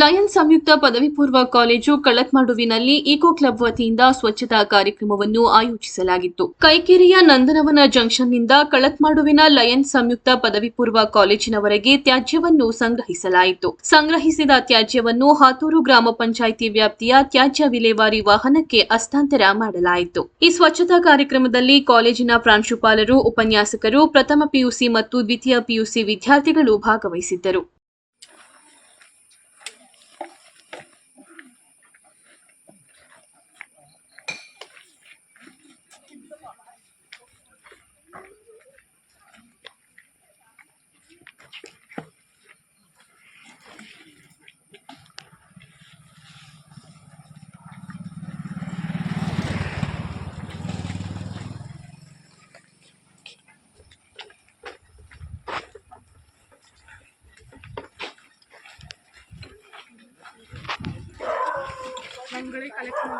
Lion ಸಂಯುಕ್ತ ಪದವಿ ಪೂರ್ವ college ಕಳತ್ಮಾಡುವಿನಲ್ಲಿ eco club ವತಿಯಿಂದ ಸ್ವಚ್ಛತಾ ಕಾರ್ಯಕ್ರಮವನ್ನು ಆಯೋಜಿಸಲಾಗಿತ್ತು. ಕೈಕೇರಿಯ ನಂದನವನ ಜಂಕ್ಷನ್ನಿಂದ ಕಳತ್ಮಾಡುವಿನ ಲಯನ್ ಸಂಯುಕ್ತ ಪದವಿ ಪೂರ್ವ ಕಾಲೇಜಿನವರೆಗೆ ತ್ಯಾಜ್ಯವನ್ನು ಸಂಗ್ರಹಿಸಲಾಯಿತು. ಸಂಗ್ರಹಿಸಿದ ತ್ಯಾಜ್ಯವನ್ನು ಹಾತೂರು ಗ್ರಾಮ ಪಂಚಾಯಿತಿ ವ್ಯಾಪ್ತಿಯ ತ್ಯಾಜ್ಯ ವಿಲೇವಾರಿ ವಾಹನಕ್ಕೆ ಹಸ್ತಾಂತರ ಮಾಡಲಾಯಿತು. ಈ ಸ್ವಚ್ಛತಾ ಕಾರ್ಯಕ್ರಮದಲ್ಲಿ ಕಾಲೇಜಿನ ಪ್ರಾಂಶುಪಾಲರು, ಉಪನ್ಯಾಸಕರು, ಪ್ರಥಮ ಪಿಯುಸಿ ಮತ್ತು ದ್ವಿತೀಯ ಪಿಯುಸಿ ವಿದ್ಯಾರ್ಥಿಗಳು ಭಾಗವಹಿಸಿದ್ದರು. ಮಂಗಳಿ ಕಲೆಕ್ಷನ್